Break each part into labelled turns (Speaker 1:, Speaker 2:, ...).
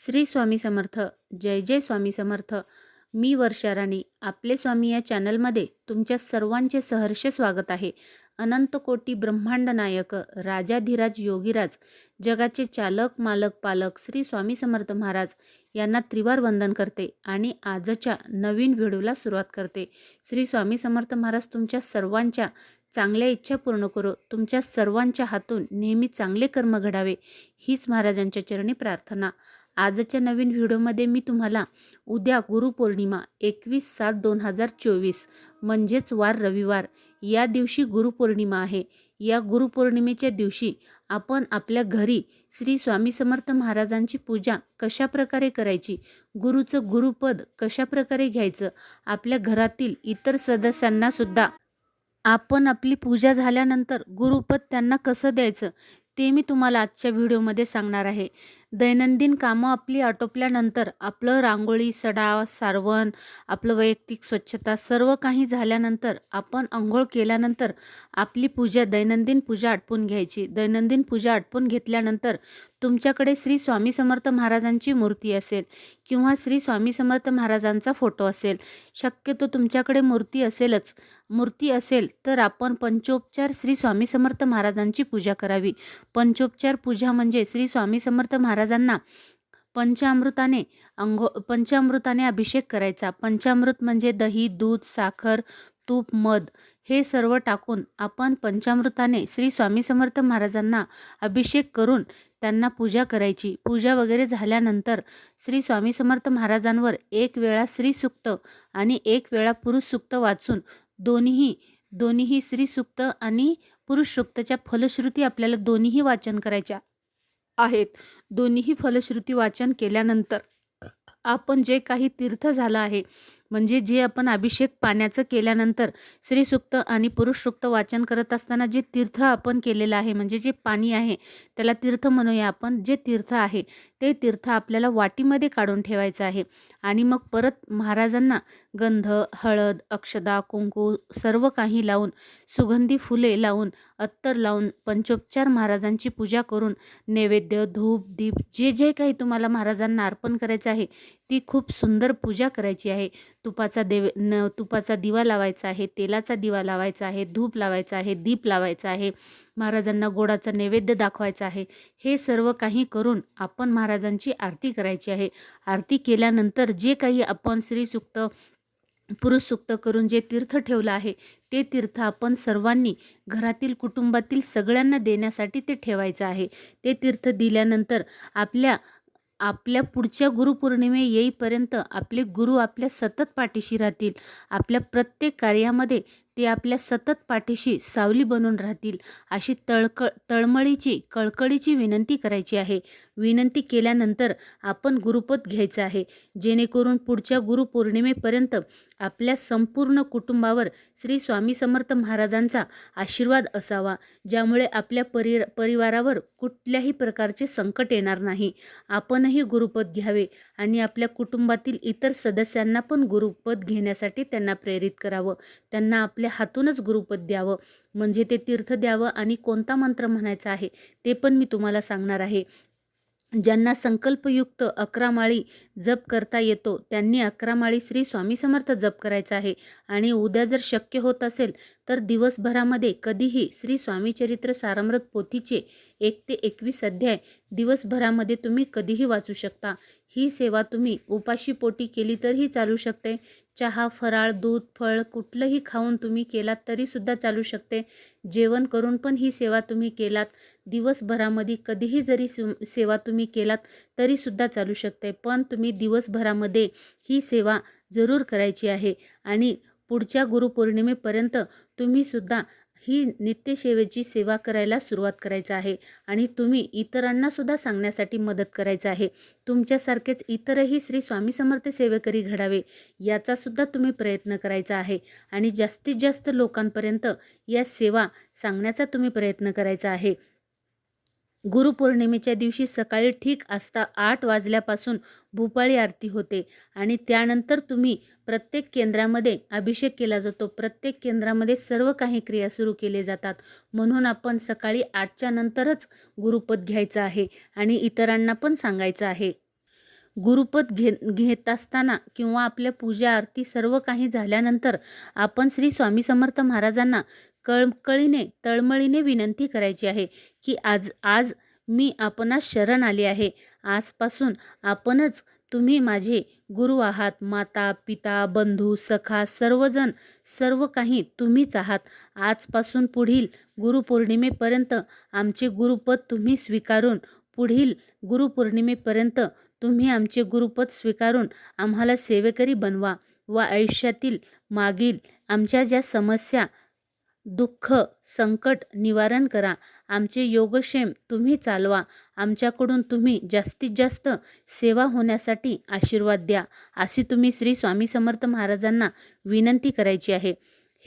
Speaker 1: श्री स्वामी समर्थ जय जय स्वामी समर्थ. मी वर्षा राणी आपले स्वामी या चॅनलमध्ये तुमच्या सर्वांचे सहर्ष स्वागत आहे. अनंत कोटी ब्रह्मांड नायक राजाधिराज योगीराज जगाचे चालक मालक पालक श्री स्वामी समर्थ महाराज यांना त्रिवार वंदन करते आणि आजच्या नवीन व्हिडिओला सुरुवात करते. श्री स्वामी समर्थ महाराज तुमच्या सर्वांच्या चांगल्या इच्छा पूर्ण करो. तुमच्या सर्वांच्या हातून नेहमी चांगले कर्म घडावे. हीच महाराजांच्या चरणी प्रार्थना. आजच्या नवीन व्हिडिओमध्ये मी तुम्हाला उद्या गुरुपौर्णिमा एकवीस सात दोन हजार चोवीस म्हणजेच वार रविवार या दिवशी गुरुपौर्णिमा आहे. या गुरुपौर्णिमेच्या दिवशी आपण आपल्या घरी श्री स्वामी समर्थ महाराजांची पूजा कशा प्रकारे करायची गुरुचं गुरुपद कशा प्रकारे घ्यायचं आपल्या घरातील इतर सदस्यांना सुद्धा आपण आपली पूजा झाल्यानंतर गुरुपद त्यांना कसं द्यायचं ते मी तुम्हाला आजच्या व्हिडिओमध्ये सांगणार आहे. दैनंदिन कामं आपली आटोपल्यानंतर आपलं रांगोळी सडा सारवण आपलं वैयक्तिक स्वच्छता सर्व काही झाल्यानंतर आपण आंघोळ केल्यानंतर आपली पूजा दैनंदिन पूजा आटपून घ्यायची. दैनंदिन पूजा आटपून घेतल्यानंतर तुमच्याकडे श्री स्वामी समर्थ महाराजांची मूर्ती असेल किंवा श्री स्वामी समर्थ महाराजांचा फोटो असेल शक्यतो तुमच्याकडे मूर्ती असेलच. मूर्ती असेल तर आपण पंचोपचार श्री स्वामी समर्थ महाराजांची पूजा करावी. पंचोपचार पूजा म्हणजे श्री स्वामी समर्थ महाराजांना पंचामृताने अंघो पंचामृताने अभिषेक करायचा. पंचामृत म्हणजे दही दूध साखर तूप मध हे सर्व टाकून आपण पंचामृताने श्री स्वामी समर्थ महाराजांना अभिषेक करून त्यांना पूजा करायची. पूजा वगैरे झाल्यानंतर श्री स्वामी समर्थ महाराजांवर एक वेळा श्रीसुक्त आणि एक वेळा पुरुष सुक्त वाचून दोन्हीही दोन्हीही श्रीसुक्त आणि पुरुष सुक्तच्या फलश्रुती आपल्याला दोन्हीही वाचन करायच्या आहेत. दोन्हीही फलश्रुती वाचन केल्यानंतर आपण जे काही तीर्थ झालं आहे म्हणजे जे आपण अभिषेक पाण्याचं केल्यानंतर स्त्रीसुक्त आणि पुरुष सुक्त वाचन करत असताना जे तीर्थ आपण केलेलं आहे म्हणजे जे पाणी आहे त्याला तीर्थ म्हणूया आपण जे तीर्थ आहे ते तीर्थ आपल्याला वाटीमध्ये काढून ठेवायचं आहे. आणि मग परत महाराजांना गंध हळद अक्षदा कुंकू सर्व काही लावून सुगंधी फुले लावून अत्तर लावून पंचोपचार महाराजांची पूजा करून नैवेद्य धूप दीप जे जे काही तुम्हाला महाराजांना अर्पण करायचं आहे ती खूप सुंदर पूजा करायची आहे. तुपाचा देव न तुपाचा दिवा लावायचा आहे तेलाचा दिवा लावायचा आहे धूप लावायचा आहे दीप लावायचा आहे महाराजांना गोडाचा नैवेद्य दाखवायचा आहे. हे सर्व काही करून आपण महाराजांची आरती करायची आहे. आरती केल्यानंतर जे काही आपण श्रीसुक्त पुरुष सुक्त करून जे तीर्थ ठेवलं आहे ते तीर्थ आपण सर्वांनी घरातील कुटुंबातील सगळ्यांना देण्यासाठी ते ठेवायचं आहे. ते तीर्थ दिल्यानंतर आपल्या आपल्या पुढच्या गुरुपौर्णिमे येईपर्यंत आपले गुरु आपल्या सतत पाठीशी राहतील. आपल्या प्रत्येक कार्यामध्ये ते आपल्या सतत पाठीशी सावली बनून राहतील अशी तळक तळमळीची कळकळीची विनंती करायची आहे. विनंती केल्यानंतर आपण गुरुपद घ्यायचं आहे. जेणेकरून पुढच्या गुरुपौर्णिमेपर्यंत आपल्या संपूर्ण कुटुंबावर श्री स्वामी समर्थ महाराजांचा आशीर्वाद असावा ज्यामुळे आपल्या परि परिवारावर कुठल्याही प्रकारचे संकट येणार नाही. आपणही गुरुपद घ्यावे आणि आपल्या कुटुंबातील इतर सदस्यांना पण गुरुपद घेण्यासाठी त्यांना प्रेरित करावं. त्यांना आपल्या आपल्या हातूनच गुरुपद द्यावं. म्हणजे ते तीर्थ द्यावं आणि कोणता मंत्र म्हणायचा आहे ते पण मी तुम्हाला सांगणार आहे. ज्यांना संकल्पयुक्त अकरा माळी जप करता येतो त्यांनी अकरा माळी श्री स्वामी समर्थ जप करायचा आहे. आणि उद्या जर शक्य होत असेल तर दिवसभरामध्ये कधीही श्री स्वामी चरित्र सारामृत पोथीचे एक ते एकवीस अध्याय दिवसभरामध्ये तुम्ही कधीही वाचू शकता. ही सेवा तुम्ही उपाशी पोटी केली तरीही चालू शकते. चहा फराळ दूध फळ कुठलंही खाऊन तुम्ही केलात तरीसुद्धा चालू शकते. जेवण करून पण ही सेवा तुम्ही केलात. दिवसभरामध्ये कधीही जरी सेवा तुम्ही केलात तरीसुद्धा चालू शकते. पण तुम्ही दिवसभरामध्ये ही सेवा जरूर करायची आहे. आणि पुढच्या गुरुपौर्णिमेपर्यंत तुम्हीसुद्धा ही नित्यसेवेची सेवा करायला सुरुवात करायचं आहे. आणि तुम्ही इतरांना सुद्धा सांगण्यासाठी मदत करायचं आहे. तुमच्यासारखेच इतरही श्री स्वामी समर्थ सेवेकरी घडावे याचा सुद्धा तुम्ही प्रयत्न करायचा आहे. आणि जास्तीत जास्त लोकांपर्यंत या सेवा सांगण्याचा तुम्ही प्रयत्न करायचा आहे. गुरुपौर्णिमेच्या दिवशी सकाळी ठीक असता आठ वाजल्यापासून भूपाळी आरती होते आणि त्यानंतर तुम्ही प्रत्येक केंद्रामध्ये अभिषेक केला जातो. प्रत्येक केंद्रामध्ये सर्व काही क्रिया सुरू केले जातात. म्हणून आपण सकाळी आठच्या नंतरच गुरुपद घ्यायचं आहे आणि इतरांना पण सांगायचं आहे. गुरुपद घे घेत असताना किंवा आपल्या पूजा आरती सर्व काही झाल्यानंतर आपण श्री स्वामी समर्थ महाराजांना कळकळीने तळमळीने विनंती करायची आहे की आज आज मी आपणास शरण आले आहे. आजपासून आपणच तुम्ही माझे गुरु आहात. माता पिता बंधू सखा सर्वजण सर्व काही तुम्हीच आहात. आजपासून पुढील गुरुपौर्णिमेपर्यंत आमचे गुरुपद तुम्ही स्वीकारून पुढील गुरुपौर्णिमेपर्यंत तुम्ही आमचे गुरुपद स्वीकारून आम्हाला सेवेकरी बनवा व आयुष्यातील मागील आमच्या ज्या समस्या दुःख संकट निवारण करा. आमचे योगक्षेम तुम्ही चालवा. आमच्याकडून तुम्ही जास्तीत जास्त सेवा होण्यासाठी आशीर्वाद द्या. अशी तुम्ही श्री स्वामी समर्थ महाराजांना विनंती करायची आहे.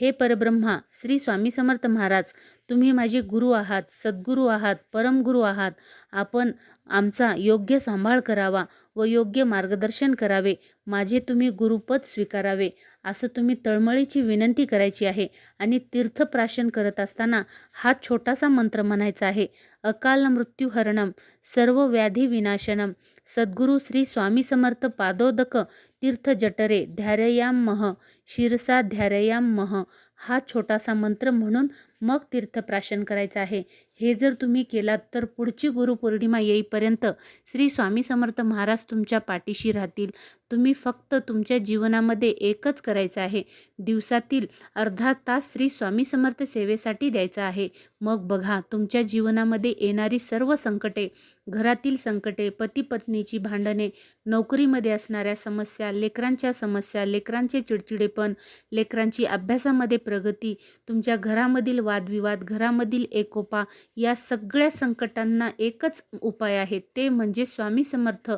Speaker 1: हे परब्रह्मा श्री स्वामी समर्थ महाराज तुम्ही माझे गुरु आहात सद्गुरू आहात परमगुरू आहात. आपण आमचा योग्य सांभाळ करावा व योग्य मार्गदर्शन करावे. माझे तुम्ही गुरुपद स्वीकारावे असं तुम्ही तळमळीची विनंती करायची आहे आणि तीर्थप्राशन करत असताना हा छोटासा मंत्र म्हणायचा आहे. अकाल मृत्यूहरणम सर्व व्याधी विनाशनम सद्गुरू श्री स्वामी समर्थ पादोदक तीर्थ जटरे ध्यारयाम मह शिरसा ध्यारयाम मह हा छोटासा मंत्र म्हणून मग तीर्थप्राशन करायचा आहे. हे जर तुम्ही केलात तर पुढची गुरुपौर्णिमा येईपर्यंत श्री स्वामी समर्थ महाराज तुमच्या पाठीशी राहतील. तुम्ही फक्त तुमच्या जीवनामध्ये एकच करायचं आहे. दिवसातील अर्धा तास श्री स्वामी समर्थ सेवेसाठी द्यायचा आहे. मग बघा तुमच्या जीवनामध्ये येणारी सर्व संकटे घरातील संकटे पती पत्नीची भांडणे नोकरीमध्ये असणाऱ्या समस्या लेकरांच्या समस्या लेकरांचे चिडचिडेपण लेकरांची अभ्यासामध्ये प्रगती तुमच्या घरामधील वादविवाद घरामधील एकोपा या सगळ्या संकटांना एकच उपाय आहे. ते म्हणजे स्वामी समर्थ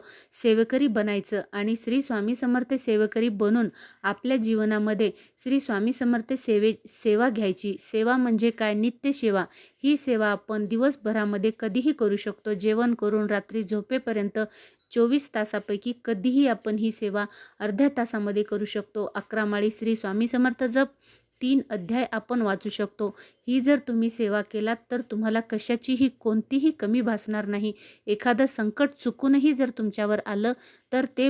Speaker 1: सेवेकरी बनायचं आणि श्री स्वामी समर्थ सेवेकरी बनून आपल्या जीवनामध्ये श्री स्वामी समर्थ सेवे सेवा घ्यायची. सेवा म्हणजे काय? नित्य सेवा. ही सेवा आपण दिवसभरामध्ये कधीही करू शकतो. जेवण करून रात्री झोपेपर्यंत चोवीस तासापैकी कधीही आपण ही सेवा अर्ध्या तासामध्ये करू शकतो. अकरा माळी श्री स्वामी समर्थ जप तीन अध्याय आपण वाचू शकतो. ही जर तुम्ही सेवा केलात तर तुम्हाला कशाचीही कोणतीही कमी भासणार नाही. एखादं संकट चुकूनही जर तुमच्यावर आलं तर ते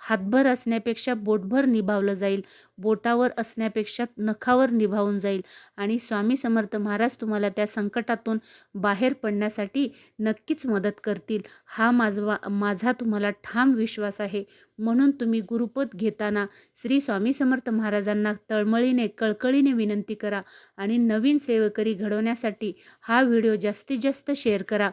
Speaker 1: हातभर असण्यापेक्षा बोटभर निभावलं जाईल. बोटावर असण्यापेक्षा नखावर निभावून जाईल. आणि स्वामी समर्थ महाराज तुम्हाला त्या संकटातून बाहेर पडण्यासाठी नक्कीच मदत करतील. हा माझवा माझा तुम्हाला ठाम विश्वास आहे. म्हणून तुम्ही गुरुपद घेताना श्री स्वामी समर्थ महाराजांना तळमळीने कळकळीने विनंती करा आणि नवीन सेवकरी घडवण्यासाठी हा व्हिडिओ जास्तीत जास्त शेअर करा.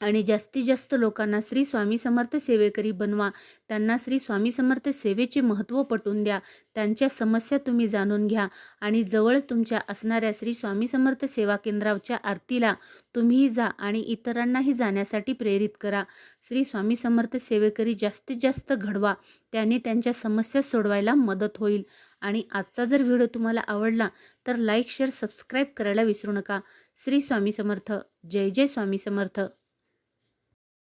Speaker 1: आणि जास्तीत जास्त लोकांना श्री स्वामी समर्थ सेवेकरी बनवा. त्यांना श्री स्वामी समर्थ सेवेचे महत्त्व पटवून द्या. त्यांच्या समस्या तुम्ही जाणून घ्या. आणि जवळ तुमच्या असणाऱ्या श्री स्वामी समर्थ सेवा केंद्राच्या आरतीला तुम्हीही जा आणि इतरांनाही जाण्यासाठी प्रेरित करा. श्री स्वामी समर्थ सेवेकरी जास्तीत जास्त घडवा. त्याने त्यांच्या समस्या सोडवायला मदत होईल. आणि आजचा जर व्हिडिओ तुम्हाला आवडला तर लाईक शेअर सबस्क्राईब करायला विसरू नका. श्री स्वामी समर्थ. जय जय स्वामी समर्थ.